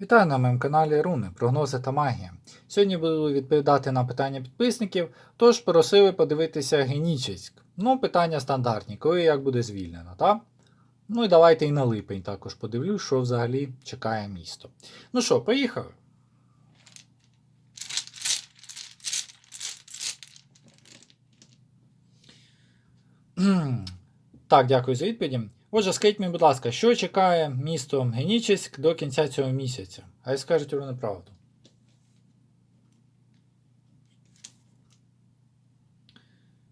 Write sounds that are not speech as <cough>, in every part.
Вітаю на моєму каналі Руни, прогнози та магія. Сьогодні буду відповідати на питання підписників, тож просили подивитися Генічеськ. Ну, питання стандартні, коли як буде звільнено, так? Ну і давайте і на липень також подивлюсь, що взагалі чекає місто. Ну що, поїхали? Так, дякую за відповіді. Отже, скажіть мені, будь ласка, що чекає місто Генічеськ до кінця цього місяця? Хай скажуть вони правду.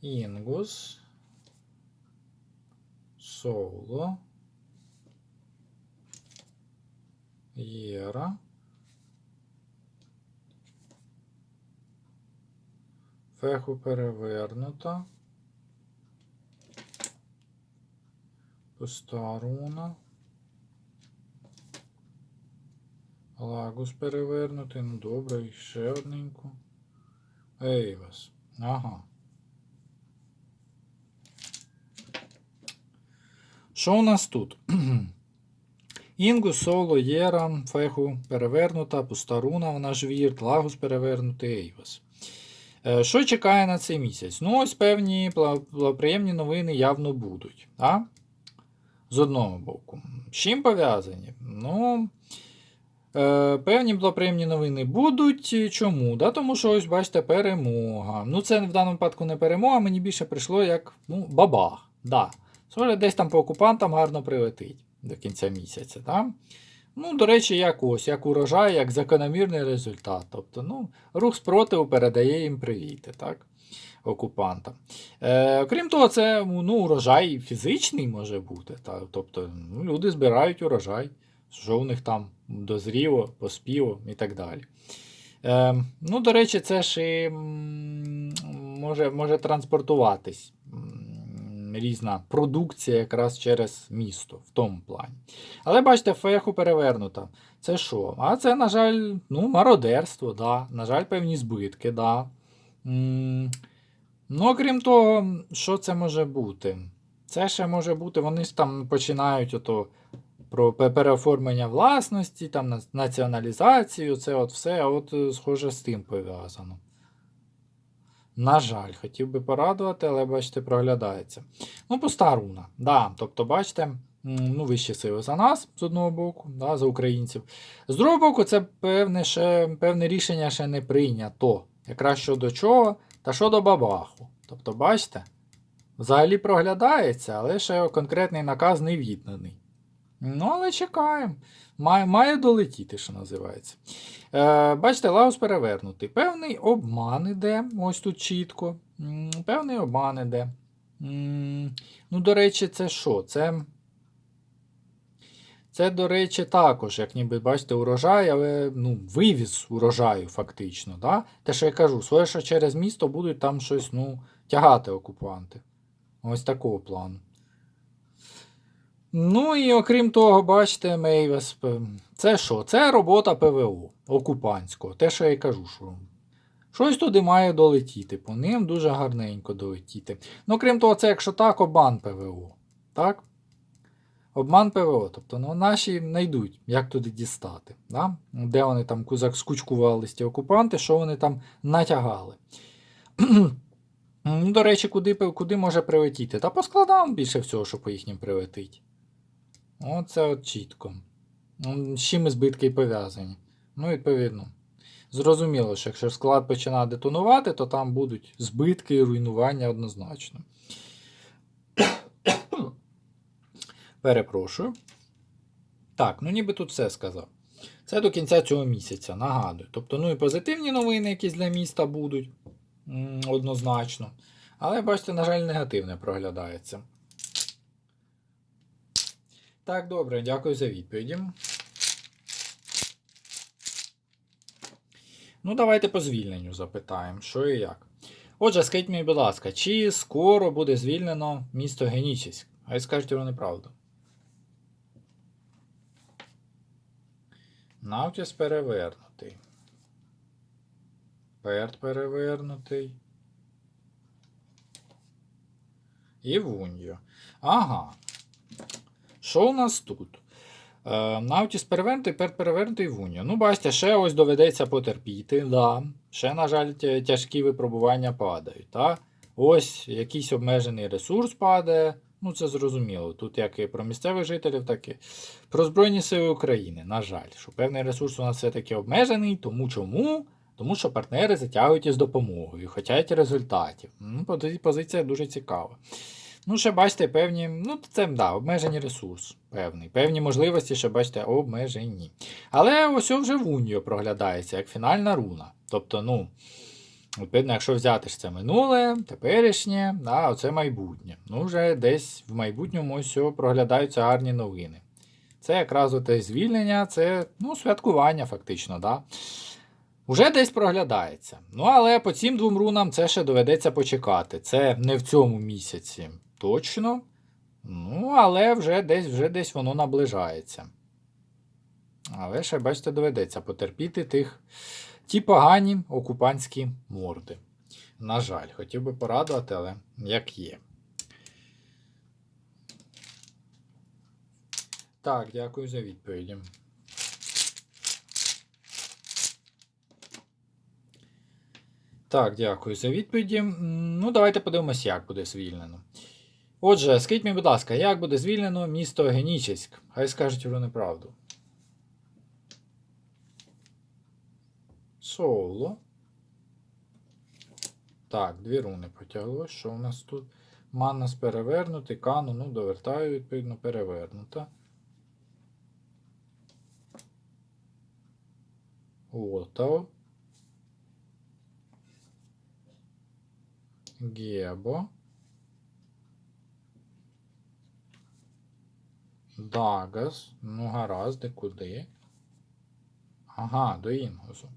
Інгус. Соло. Єра. Феху перевернута. Пуста. Лагус перевернутий. Ну добре, і ще одненьку. Ейвас. Ага. Що у нас тут? <clears throat> Інгус, соло, Єра, феху перевернута, пуста руна, вона ж вірт, лагус перевернутий, Ейвас. Е, Що чекає на цей місяць? Ну, ось певні пла- приємні новини явно будуть. А? З одного боку. З чим пов'язані? Ну, е, певні благоприємні новини будуть. Чому? Да, тому що ось, бачите, перемога. Ну, це в даному випадку не перемога, мені більше прийшло як ну, бабах. Да. Схоже, десь там по окупантам гарно прилетить до кінця місяця. Да? Ну, до речі, як ось, як урожай, як закономірний результат. Тобто, ну, рух спротиву передає їм привіти, так? Окупантам. Е, крім того, це ну, урожай фізичний може бути. Так? Тобто ну, люди збирають урожай, що у них там дозріло, поспіло і так далі. Е, ну, до речі, це ж і може, може транспортуватись різна продукція якраз через місто в тому плані. Але бачите, феху перевернута. Це що? А це, на жаль, ну, мародерство, да. на жаль, певні збитки. Да. Ну, окрім того, що це може бути? Це ще може бути, вони ж там починають ото про переоформлення власності, там націоналізацію, це от все, от е, схоже з тим пов'язано. На жаль, хотів би порадувати, але бачите, проглядається. Ну, пуста руна. Да, тобто, бачите, ну, вищі сили за нас з одного боку, да, за українців. З другого боку, це певне, ще, певне рішення ще не прийнято. Якраз щодо чого, та щодо бабаху. Тобто, бачите, взагалі проглядається, але ще конкретний наказ не відданий. Ну, але чекаємо. Має, має долетіти, що називається. Е, бачите, Лаус перевернутий. Певний обман іде, ось тут чітко. Певний обман іде. Ну, до речі, це що? Це. Це, до речі, також, як ніби бачите, урожай, але ну, вивіз урожаю, фактично. Да? Те, що я кажу, своє, що через місто будуть там щось ну, тягати окупанти. Ось такого плану. Ну і окрім того, бачите, Мейвес. Це що? Це робота ПВО окупантського. Те, що я й кажу, що щось туди має долетіти. По ним дуже гарненько долетіти. Ну, крім того, це якщо так, обман ПВО. Так? Обман ПВО. Тобто ну, наші не йдуть, як туди дістати. Да? Де вони там скучкувались ті окупанти, що вони там натягали. <clears throat> Ну, До речі, куди, куди може прилетіти? Та по складам більше всього, що по їхнім прилетить. Оце от чітко. З чим збитки пов'язані. Ну, відповідно. Зрозуміло, що якщо склад починає детонувати, то там будуть збитки і руйнування однозначно. Перепрошую. Так, ну ніби тут все сказав. Це до кінця цього місяця, нагадую. Тобто, ну і позитивні новини якісь для міста будуть. Однозначно. Але, бачите, на жаль, негативне проглядається. Так, добре, дякую за відповіді. Ну, давайте по звільненню запитаємо, що і як. Отже, скажіть мені, будь ласка, чи скоро буде звільнено місто Генічеськ? А й скажіть вони правду. Навтіс перевернутий. Перт перевернутий. І Вуньо. Ага. Що у нас тут? Е, Наутіс перевернутий, перед перевернутий в унію. Ну, бачите, ще ось доведеться потерпіти. Да. Ще, на жаль, тяжкі випробування падають. Та? Ось якийсь обмежений ресурс падає. Ну, це зрозуміло. Тут як і про місцевих жителів, так і про Збройні Сили України. На жаль, що певний ресурс у нас все-таки обмежений. Тому чому? Тому що партнери затягують із допомогою, хочуть результатів. Ну, позиція дуже цікава. Ну, ще бачите, певні, ну, це да, обмежені ресурс, певний. Певні можливості, ще бачите, обмежені. Але ось вже в Унію проглядається як фінальна руна. Тобто, ну, відповідно, якщо взяти ж це минуле, теперішнє, да, оце майбутнє. Ну, вже десь в майбутньому ось проглядаються гарні новини. Це якраз оте звільнення, це ну, святкування, фактично. Да? Уже десь проглядається. Ну, але по цим двом рунам це ще доведеться почекати. Це не в цьому місяці точно. Ну, але вже десь, вже десь воно наближається. Але ще, бачите, доведеться потерпіти тих ті погані окупантські морди. На жаль, хотів би порадувати, але як є. Так, дякую за відповіді. Так, дякую за відповіді. Ну, давайте подивимось, як буде звільнено. Отже, скажіть мені, будь ласка, як буде звільнено місто Генічеськ? Хай скажуть про неправду. Соло. Так, дві руни потягло. Що у нас тут? Маннас перевернутий, кану, ну, довертаю, відповідно, перевернута. Отав. Гебо. Дагас. Ну, гаразд, куди? Ага, до Інгусу.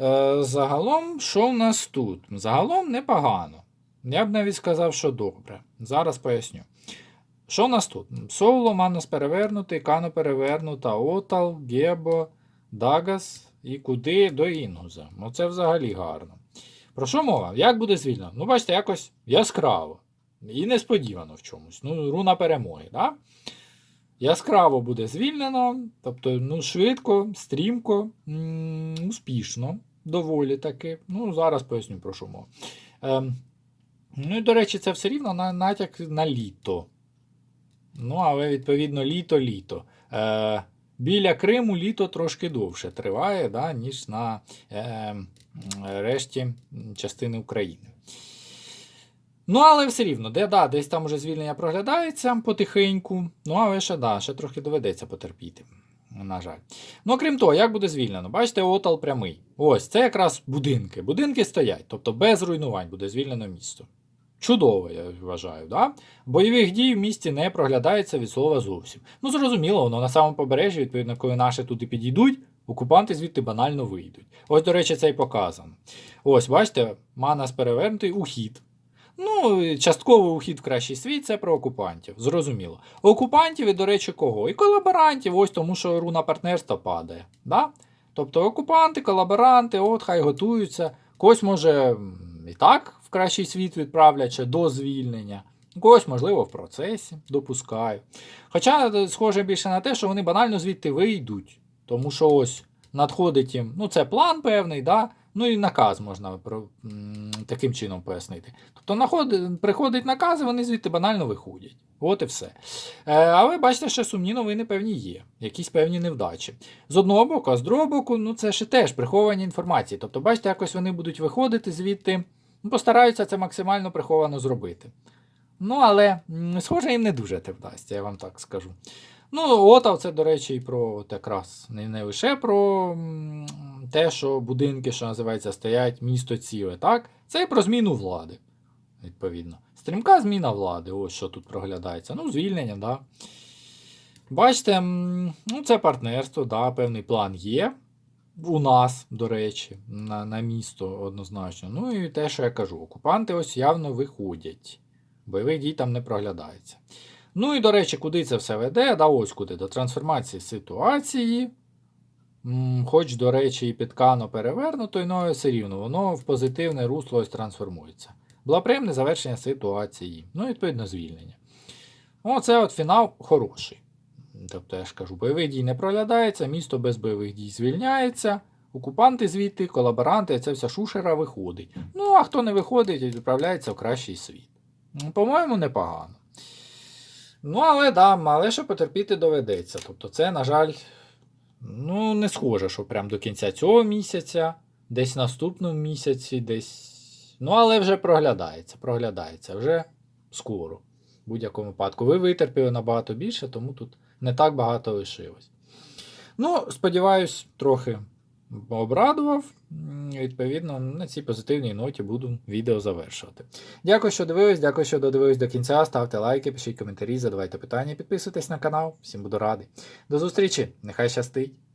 Е, загалом, що в нас тут? Загалом непогано. Я б навіть сказав, що добре. Зараз поясню. Що в нас тут? Соло, Манус перевернутий, Кано перевернута, Отал, Гебо, Дагас і куди до Інгуза. Оце взагалі гарно. Про що мова? Як буде звільнено? Ну, бачите, якось яскраво. І несподівано в чомусь. Ну, руна перемоги, да? Яскраво буде звільнено, тобто, ну, швидко, стрімко, м, успішно, доволі таки. Ну, зараз поясню про що мова. Ем, ну і, до речі, це все рівно на, натяк на літо. Ну, але, відповідно, літо-літо. Е, біля Криму літо трошки довше триває, да, ніж на е, решті частини України. Ну, але все рівно, де, да, десь там уже звільнення проглядається потихеньку. Ну, але ще, да, ще трохи доведеться потерпіти. На жаль. Ну, крім того, як буде звільнено? Бачите, отал прямий. Ось, це якраз будинки. Будинки стоять, тобто без руйнувань буде звільнено місто. Чудово, я вважаю, да? Бойових дій в місті не проглядається від слова зовсім. Ну, зрозуміло, воно на самому побережжі, відповідно, коли наші туди підійдуть, окупанти звідти банально вийдуть. Ось, до речі, це і показано. Ось, бачите, манас перевернутий ухід. Ну, частковий ухід в кращий світ це про окупантів. Зрозуміло. Окупантів і, до речі, кого? І колаборантів, ось тому, що руна партнерства падає. Да? Тобто окупанти, колаборанти, от хай готуються. Когось може і так в кращий світ відправлять до звільнення. Когось, можливо, в процесі допускаю. Хоча е, схоже більше на те, що вони банально звідти вийдуть. Тому що ось надходить їм, ну це план певний, да? Ну і наказ можна таким чином пояснити. Тобто приходить наказ, і вони звідти банально виходять. От і все. Але бачите, що сумні новини певні є, якісь певні невдачі. З одного боку, а з другого боку, ну це ще теж приховані інформації. Тобто, бачите, якось вони будуть виходити звідти, ну, постараються це максимально приховано зробити. Ну, але, схоже, їм не дуже те вдасться, я вам так скажу. Ну, Отав це, до речі, і про от якраз не, не лише про те, що будинки, що називається, стоять місто ціле, так? Це і про зміну влади, відповідно. Стрімка зміна влади, ось що тут проглядається. Ну, звільнення, да. Бачите, ну, це партнерство, да, певний план є. У нас, до речі, на, на місто однозначно. Ну і те, що я кажу, окупанти ось явно виходять. Бойових дій там не проглядається. Ну і, до речі, куди це все веде? Да ось куди, до трансформації ситуації. Хоч, до речі, і підкано перевернуто, але все рівно, воно в позитивне русло ось трансформується. Благоприємне завершення ситуації. Ну, відповідно, звільнення. Оце от фінал хороший. Тобто, я ж кажу, бойових дій не проглядається, місто без бойових дій звільняється, окупанти звідти, колаборанти, ця вся шушера виходить. Ну, а хто не виходить, відправляється в кращий світ. Ну, По-моєму, непогано. Ну, але да, але що потерпіти доведеться. Тобто, це, на жаль, ну, не схоже, що прям до кінця цього місяця, десь наступному місяці, десь. Ну, але вже проглядається, проглядається, вже скоро. В будь-якому випадку. Ви витерпіли набагато більше, тому тут не так багато лишилось. Ну, сподіваюсь, трохи обрадував. Відповідно, на цій позитивній ноті буду відео завершувати. Дякую, що дивились, дякую, що додивились до кінця. Ставте лайки, пишіть коментарі, задавайте питання, підписуйтесь на канал. Всім буду радий. До зустрічі! Нехай щастить!